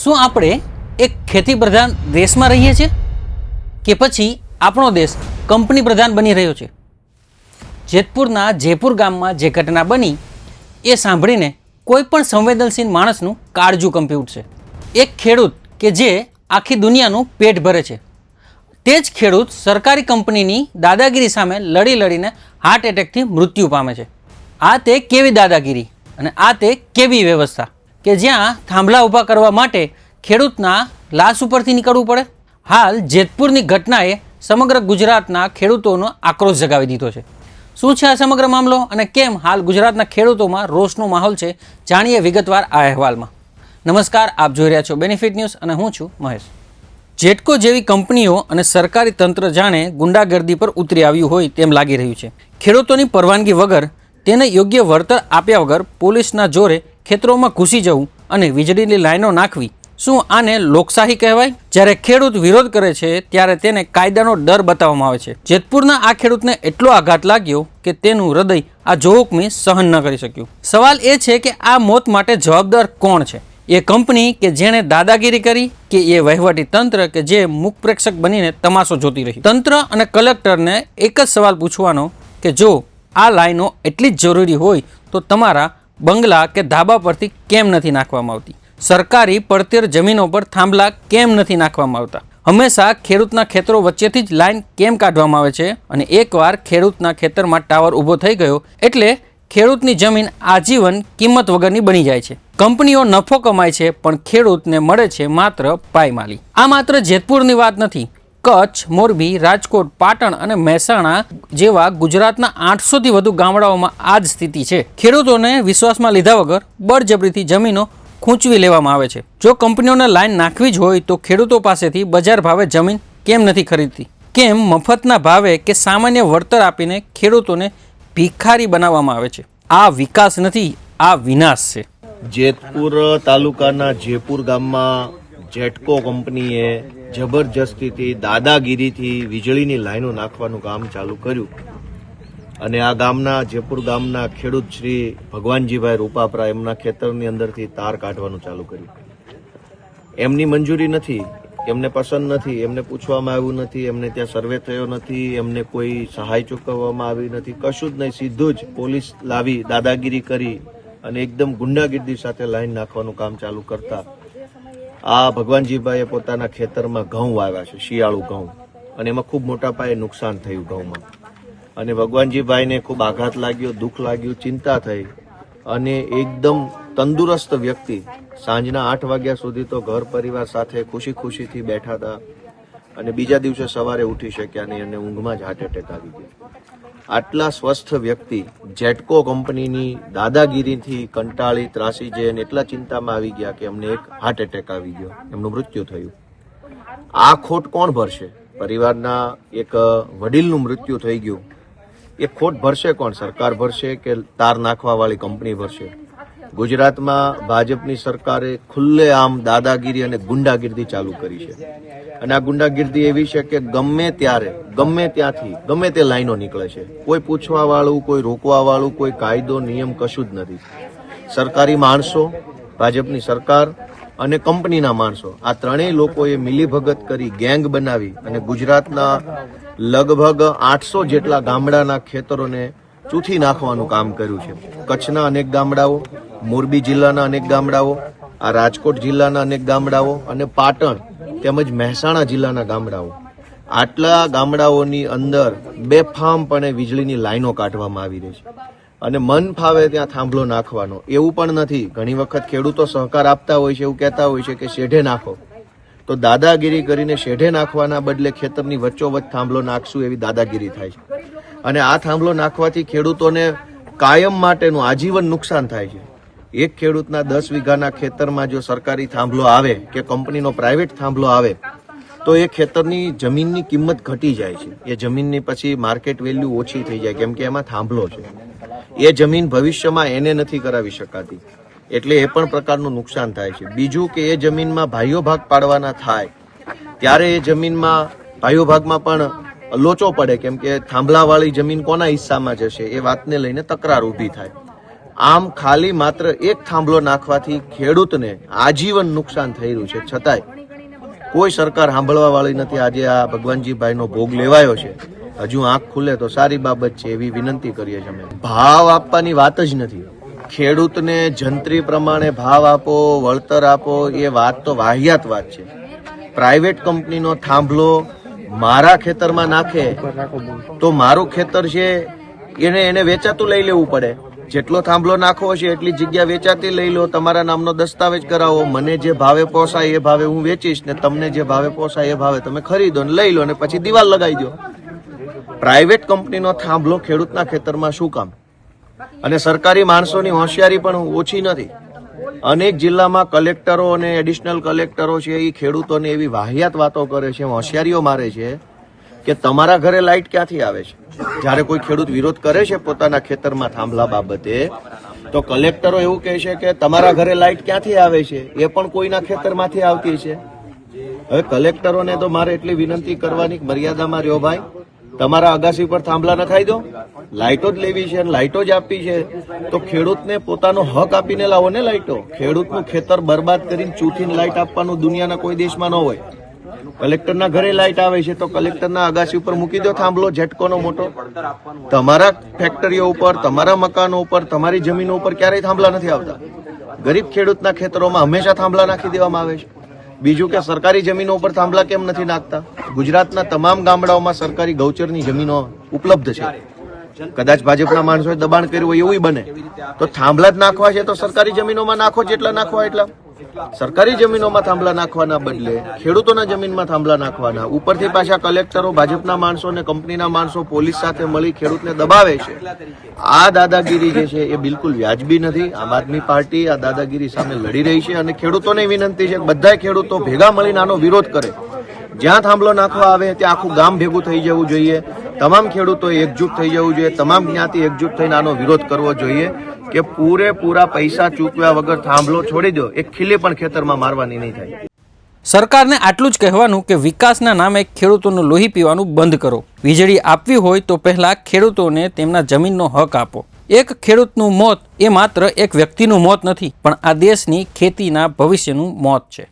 શું આપણે એક ખેતી પ્રધાન દેશમાં રહીએ છીએ કે પછી આપણો દેશ કંપની પ્રધાન બની રહ્યો છે? જેતપુરના જયપુર ગામમાં જે ઘટના બની, એ સાંભળીને કોઈ પણ સંવેદનશીલ માણસનું કાળજું કંપી ઉઠશે એક ખેડૂત કે જે આખી દુનિયાનું પેટ ભરે છે. તે જ ખેડૂત સરકારી કંપનીની દાદાગીરી સામે લડી લડીને હાર્ટ એટેકથી મૃત્યુ પામે છે. આ તે કેવી દાદાગીરી અને આ તે કેવી વ્યવસ્થા? કે જ્યાં થાંભલા ઊભા કરવા માટે ખેડૂતના લાશ ઉપરથી નીકળવું પડે? હાલ જેતપુરની ઘટનાએ સમગ્ર ગુજરાતના ખેડૂતોનો આક્રોશ જગાવી દીધો છે. શું છે આ સમગ્ર મામલો અને કેમ હાલ ગુજરાતના ખેડૂતોમાં રોષનો માહોલ છે જાણીએ વિગતવાર આ અહેવાલમાં. નમસ્કાર, આપ જોઈ રહ્યા છો બેનિફિટ ન્યૂઝ અને હું છું મહેશ. જેટકો જેવી કંપનીઓ અને સરકારી તંત્ર જાણે ગુંડાગર્દી પર ઉતરી આવ્યું હોય તેમ લાગી રહ્યું છે. ખેડૂતોની પરવાનગી વગર તેને યોગ્ય વળતર આપ્યા વગર પોલીસના જોરે ખેતરોમાં ઘૂસી જવું અને વીજળીની લાઈનો નાખવી. શું આને લોકશાહી કહેવાય? જ્યારે ખેડૂત વિરોધ કરે છે, ત્યારે તેને કાયદાનો ડર બતાવવામાં આવે છે. જેતપુરના આ ખેડૂતને એટલો આઘાત લાગ્યો કે તેનું હૃદય આ જોહુકમી સહન ન કરી શક્યું. સવાલ એ છે કે આ મોત માટે જવાબદાર કોણ છે? એ કંપની કે જેણે દાદાગીરી કરી, કે એ વહીવટી તંત્ર, કે જે મુખ પ્રેક્ષક બનીને તમાશો જોતી રહી? તંત્ર અને કલેક્ટરને એક જ સવાલ પૂછવાનો કે જો આ લાઈનો એટલી જ જરૂરી હોય તો તમારા બંગલા કે ધાબા પરથી કેમ નથી નાખવામાં આવતી? સરકારી પડતર જમીનો પર થાંભલા કેમ નથી નાખવામાં આવતા? હંમેશા ખેડૂતના ખેતરો વચ્ચેથી જ લાઈન કેમ કાઢવામાં આવે છે? અને એકવાર ખેડૂતના ખેતરમાં ટાવર ઊભો થઈ ગયો, એટલે ખેડૂતની જમીન આજીવન કિંમત વગરની બની જાય છે. કંપનીઓ નફો કમાય છે, પણ ખેડૂતને મળે છે માત્ર પાયમાલી. આ માત્ર જેતપુરની વાત નથી. કચ્છ, મોરબી, રાજકોટ, પાટણ અને મહેસાણા જેવા ગુજરાતના આઠસોથી વધુ ગામડાઓમાં આ જ સ્થિતિ છે. ખેડૂતોને વિશ્વાસમાં લીધા વગર બળજબરીથી જમીનો ખૂંચવી લેવામાં આવે છે. જો કંપનીઓને લાઈન નાખવી જ હોય તો ખેડૂતો પાસેથી બજાર ભાવે જમીન કેમ નથી ખરીદતી? કેમ મફતના ભાવે કે સામાન્ય વળતર આપીને ખેડૂતોને ભિખારી બનાવવામાં આવે છે? આ વિકાસ નથી, આ વિનાશ છે. જેતપુર તાલુકાના જેપુર ગામમાં જેટકો કંપનીએ જબરજસ્તીથી, દાદાગીરીથી વીજળીની લાઈનો નાખવાનું કામ ચાલુ કર્યું. અને આ ગામના જયપુર ગામના ખેડૂત શ્રી ભગવાનજીભાઈ રૂપાપરા એમના ખેતરની અંદરથી તાર કાઢવાનું ચાલુ કર્યું. એમની મંજૂરી નથી, એમને પસંદ નથી, એમને પૂછવામાં આવ્યું નથી, એમને ત્યાં સર્વે થયો નથી, એમને કોઈ સહાય ચૂકવવામાં આવી નથી. કશું જ નહીં, સીધું જ પોલીસ લાવી દાદાગીરી કરી અને એકદમ ગુંડાગીર્દી સાથે લાઈન નાખવાનું કામ ચાલુ કરતા આ ભગવાનજીભાઈએ પોતાના ખેતરમાં ઘઉં વાવ્યા છે, શિયાળુ ઘઉં. અને એમાં ખૂબ મોટા પાયે નુકસાન થયું ઘઉંમાં. અને ભગવાનજીભાઈને ખૂબ આઘાત લાગ્યો, દુઃખ લાગ્યું, ચિંતા થઈ. અને એકદમ તંદુરસ્ત વ્યક્તિ સાંજના આઠ વાગ્યા સુધી તો ઘર પરિવાર સાથે ખુશી ખુશીથી બેઠા હતા. અને બીજા દિવસે સવારે ઉઠી શક્યા નહીં અને ઊંઘમાં જ હાર્ટ એટેક આવી ગયો. આટલા સ્વસ્થ વ્યક્તિ જેટકો કંપનીની દાદાગીરીથી કંટાળી, ત્રાસી જઈને એટલા ચિંતામાં આવી ગયા કે એમને એક હાર્ટ એટેક આવી ગયો. એમનું મૃત્યુ થયું. આ ખોટ કોણ ભરશે? પરિવારના એક વડીલનું મૃત્યુ થઈ ગયું. એ ખોટ ભરશે કોણ? સરકાર ભરશે કે તાર નાખવા વાળી કંપની ભરશે? ગુજરાતમાં ભાજપની સરકારે ખુલ્લે આમ દાદાગીરી અને ગુંડાગીર્દી ચાલુ કરી છે. અને આ ગુંડાગીર્દી એવી છે કે ગમે ત્યારે, ગમે ત્યાંથી, ગમે તે લાઈનો નીકળે છે. કોઈ પૂછવા વાળું કોઈ રોકવા વાળું કોઈ કાયદો, નિયમ કશું જ નથી. સરકારી માણસો, ભાજપની સરકાર અને કંપનીના માણસો, આ ત્રણેય લોકોએ મિલીભગત કરી ગેંગ બનાવી અને ગુજરાતના લગભગ આઠસો જેટલા ગામડાના ખેતરોને ચૂથી નાખવાનું કામ કર્યું છે. કચ્છના અનેક ગામડાઓ મોરબી જિલ્લાના અનેક ગામડાઓ, આ રાજકોટ જિલ્લાના અનેક ગામડાઓ અને પાટણ તેમજ મહેસાણા જિલ્લાના ગામડાઓ. આટલા ગામડાઓની અંદર બેફામપણે વીજળીની લાઈનો કાઢવામાં આવી રહી છે. અને મન ફાવે ત્યાં થાંભલો નાખવાનો. એવું પણ નથી. ઘણી વખત ખેડૂતો સહકાર આપતા હોય છે, એવું કહેતા હોય છે કે શેઢે નાખો. તો દાદાગીરી કરીને શેઢે નાખવાના બદલે ખેતરની વચ્ચોવચ્ચ થાંભલો નાખશું એવી દાદાગીરી થાય છે. અને આ થાંભલો નાખવાથી ખેડૂતોને કાયમ માટેનું આજીવન નુકસાન થાય છે. એક ખેડૂતના દસ વીઘાના ખેતરમાં જો સરકારી થાંભલો આવે કે કંપનીનો પ્રાઇવેટ થાંભલો આવે, તો એ ખેતરની જમીનની કિંમત ઘટી જાય છે. એ જમીનની પછી માર્કેટ વેલ્યુ ઓછી થઈ જાય, કેમ કે એમાં થાંભલો છે. એ જમીન ભવિષ્યમાં એને નથી કરાવી શકાતી. એટલે એ પણ પ્રકારનું નુકસાન થાય છે. બીજું કે એ જમીનમાં ભાઈઓ ભાગ પાડવાના થાય, ત્યારે એ જમીનમાં ભાઈઓ ભાગમાં પણ લોચો પડે, કેમ કે થાંભલાવાળી જમીન કોના હિસ્સામાં જશે? એ વાતને લઈને તકરાર ઊભી થાય. આમ ખાલી માત્ર એક થાંભલો નાખવાથી ખેડૂતને આજીવન નુકસાન થઈ રહ્યું છે. છતાંય કોઈ સરકાર સાંભળવા વાળી નથી. આજે આ ભગવાનજીભાઈનો ભોગ લેવાયો છે. હજુ આંખ ખુલે તો સારી બાબત છે એવી વિનંતી કરીએ છીએ અમે. ભાવ આપવાની વાત જ નથી. ખેડૂતને જંત્રી પ્રમાણે ભાવ આપો, વળતર આપો, એ વાત તો વાહિયાત વાત છે. પ્રાઇવેટ કંપનીનો થાંભલો મારા ખેતરમાં નાખે તો મારું ખેતર છે, એને એને વેચાતું લઈ લેવું પડે. જેટલો થાંભલો નાખવો છે એટલી જગ્યા વેચાતી લઈ લો. તમારા નામનો દસ્તાવેજ કરાવો. મને જે ભાવે પોસાય એ ભાવે હું વેચીશ ને તમને જે ભાવે પોસાય એ ભાવે તમે ખરીદો ને લઈ લો ને પછી દિવાલ લગાવી દો પ્રાઇવેટ કંપનીનો થાંભલો ખેડૂતના ખેતરમાં શું કામ? અને સરકારી માણસોની હોશિયારી પણ ઓછી નથી. અનેક જિલ્લામાં કલેક્ટરો અને એડિશનલ કલેક્ટરો છે, એ ખેડૂતોને એવી વાહિયાત વાતો કરે છે હોશિયારીઓ મારે છે. કે તમારા ઘરે લાઇટ ક્યાંથી આવે છે? જ્યારે કોઈ ખેડૂત વિરોધ કરે છે પોતાના ખેતરમાં થાંભલા બાબતે, તો કલેક્ટરો એવું કહે છે કે તમારા ઘરે લાઇટ ક્યાંથી આવે છે? એ પણ કોઈના ખેતરમાંથી આવતી છે. હવે કલેક્ટરોને તો મારે એટલી વિનંતી કરવાની મર્યાદામાં રહ્યો ભાઈ. તમારા અગાસી પર થાંભલા નખાઈ દો. લાઇટો જ લેવી છે અને લાઇટો જ આપવી છે. તો ખેડૂતને પોતાનો હક આપીને લાવો ને લાઇટો. ખેડૂતનું ખેતર બરબાદ કરીને ચૂથીને લાઇટ આપવાનું દુનિયાના કોઈ દેશમાં ન હોય. કલેક્ટરના ઘરે લાઇટ આવે છે તો કલેક્ટરના અગાસી ઉપર મૂકી દો, થાંભલો, ઝટકોનો મોટો. તમારા ફેક્ટરીઓ ઉપર, તમારા મકાનો ઉપર, તમારી જમીનો ઉપર ક્યારેય થાંભલા નથી આવતા. ગરીબ ખેડૂતના ખેતરોમાં હંમેશા થાંભલા નાખી દેવામાં આવે છે. બીજું કે સરકારી જમીનો ઉપર થાંભલા કેમ નથી નાખતા? ગુજરાતના તમામ ગામડાઓમાં સરકારી ગૌચરની જમીનો ઉપલબ્ધ છે. કદાચ ભાજપના માણસોએ દબાણ કર્યું હોય, એવું બને. તો થાંભલા જ નાખવા છે તો સરકારી જમીનોમાં નાખો જેટલા નાખવા એટલા. સરકારી જમીનોમાં થાંભલા નાખવાના બદલે ખેડૂતોના જમીનમાં થાંભલા નાખવાના, ઉપરથી પાછા કલેક્ટરો, ભાજપના માણસો અને કંપનીના માણસો પોલીસ સાથે મળી ખેડૂતને દબાવે છે. આ દાદાગીરી જે છે એ બિલકુલ વ્યાજબી નથી. આમ આદમી પાર્ટી આ દાદાગીરી સામે લડી રહી છે અને ખેડૂતોને વિનંતી છે બધા ખેડૂતો ભેગા મળીને આનો વિરોધ કરે. જ્યાં થાંભલો નાખવા આવે, ત્યાં આખું ગામ ભેગું થઈ જવું જોઈએ. તમામ ખેડૂતો એકજૂટ થઈ જવું જોઈએ. તમામ જ્ઞાતિ એકજૂટ થઈને આનો વિરોધ કરવો જોઈએ કે પૂરેપૂરા પૈસા ચૂકવ્યા વગર થાંભલો છોડી દો. એક ખીલી પણ ખેતરમાં મારવાની નહીં થાય. સરકારને આટલું જ કહેવાનું કે વિકાસના નામે ખેડૂતોનું લોહી પીવાનું બંધ કરો. વીજળી આપવી હોય તો પહેલા ખેડૂતોને તેમના જમીનનો હક આપો. એક ખેડૂતનું મોત એ માત્ર એક વ્યક્તિનું મોત નથી, પણ આ દેશની ખેતીના ભવિષ્યનું મોત છે.